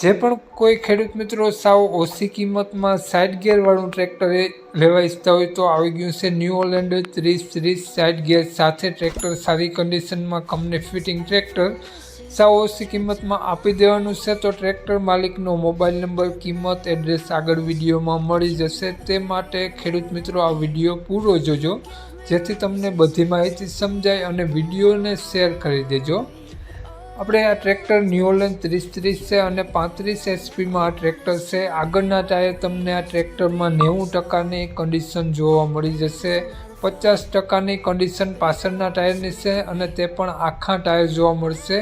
જે પણ કોઈ ખેડૂત મિત્રો સાવ ઓછી કિંમતમાં સાઈડ ગિયરવાળું ટ્રેક્ટર લેવા ઈચ્છતા હોય તો આવી ગયું છે ન્યૂ ઓલેન્ડ ત્રીસ ત્રીસ સાઇડ ગિયર સાથે ટ્રેક્ટર સારી કન્ડિશનમાં કંપની ફિટિંગ ટ્રેક્ટર સાવ ઓછી કિંમતમાં આપી દેવાનું છે તો ટ્રેક્ટર માલિકનો મોબાઈલ નંબર, કિંમત, એડ્રેસ આગળ વિડીયોમાં મળી જશે. તે માટે ખેડૂત મિત્રો આ વીડિયો પૂરો જોજો, જેથી તમને બધી માહિતી સમજાય અને વિડીયોને શેર કરી દેજો. આપણે આ ટ્રેક્ટર ન્યુઓલેન ત્રીસ ત્રીસ છે અને પાંત્રીસ એચપીમાં આ ટ્રેક્ટર છે. આગળના ટાયર તમને આ ટ્રેક્ટરમાં નેવું ટકાની કન્ડિશન જોવા મળી જશે. પચાસ ટકાની કન્ડિશન પાછળના ટાયરની છે અને તે પણ આખા ટાયર જોવા મળશે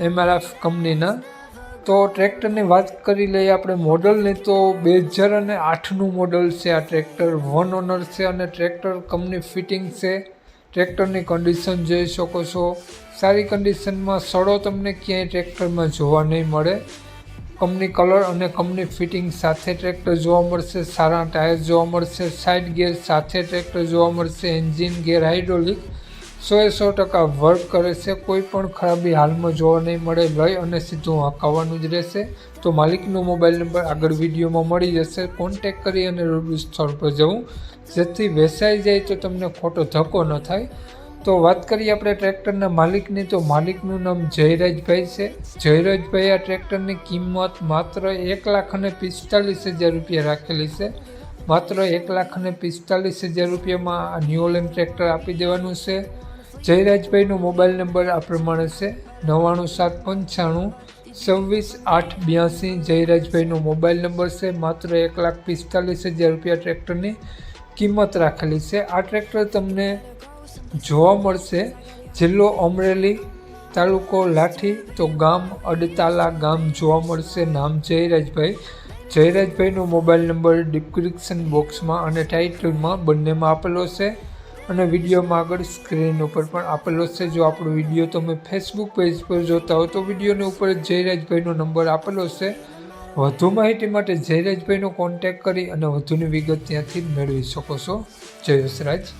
એમઆરએફ કંપનીના. તો ટ્રેક્ટરની વાત કરી લઈએ આપણે મોડલની, તો બે હજાર અને આઠનું મોડલ છે આ ટ્રેક્ટર. વન ઓનર છે અને ટ્રેક્ટર કંપની ફિટિંગ છે. ટ્રેક્ટરની કન્ડિશન જોઈ શકો છો. સારી કન્ડિશનમાં સડો તમને ક્યાંય ટ્રેક્ટરમાં જોવા નહીં મળે. કંપની કલર અને કંપની ફિટિંગ સાથે ટ્રેક્ટર જોવા મળશે, સારા ટાયર જોવા મળશે સાઇડ ગિયર સાથે ટ્રેક્ટર જોવા મળશે એન્જિન ગિયર હાઇડ્રોલિક સો એ સો ટકા વર્ક કરે છે, કોઈ પણ ખરાબી હાલમાં જોવા નહીં મળે, લઈ અને સીધું હકાવવાનું જ રહેશે. તો માલિકનો મોબાઈલ નંબર આગળ વિડીયોમાં મળી જશે. કોન્ટેક કરી અને રૂબરૂ સ્થળ પર જવું. જેથી વેચાઈ જાય તો તમને ખોટો ધક્કો ન થાય. તો વાત કરીએ આપણે ટ્રેક્ટરના માલિકની. તો માલિકનું નામ જયરાજભાઈ છે. જયરાજભાઈ આ ટ્રેક્ટરની કિંમત માત્ર એક લાખ અને પિસ્તાલીસ હજાર રૂપિયા રાખેલી છે. માત્ર એક લાખ અને પિસ્તાલીસ હજાર રૂપિયામાં આ ન્યુઓલેન ટ્રેક્ટર આપી દેવાનું છે. જયરાજભાઈનો મોબાઈલ નંબર આ પ્રમાણે છે, નવ્વાણું સાત પંચાણું, છવ્વીસ આઠ બ્યાસી. જયરાજભાઈનો મોબાઈલ નંબર છે, માત્ર એક લાખ પિસ્તાલીસ હજાર રૂપિયા ટ્રેક્ટરની કિંમત રાખેલી છે. આ ટ્રેક્ટર તમને જોવા મળશે. જિલ્લો અમરેલી તાલુકો લાઠી, તો ગામ અડતાલા ગામ જોવા મળશે. નામ જયરાજભાઈ. જયરાજભાઈનો મોબાઈલ નંબર ડિસ્ક્રિપ્શન બોક્સમાં અને ટાઇટલમાં બંનેમાં આપેલો છે. અને વિડીયોમાં આગળ સ્ક્રીન ઉપર પણ આપેલો છે. જો આપણો વીડિયો તમે ફેસબુક પેજ પર જોતા હો તો વિડીયોની ઉપર જયરાજભાઈનો નંબર આપેલો છે. વધુ માહિતી માટે જયરાજભાઈનો કોન્ટેક કરી અને વધુની વિગત ત્યાંથી મેળવી શકો છો. જય વસરાજ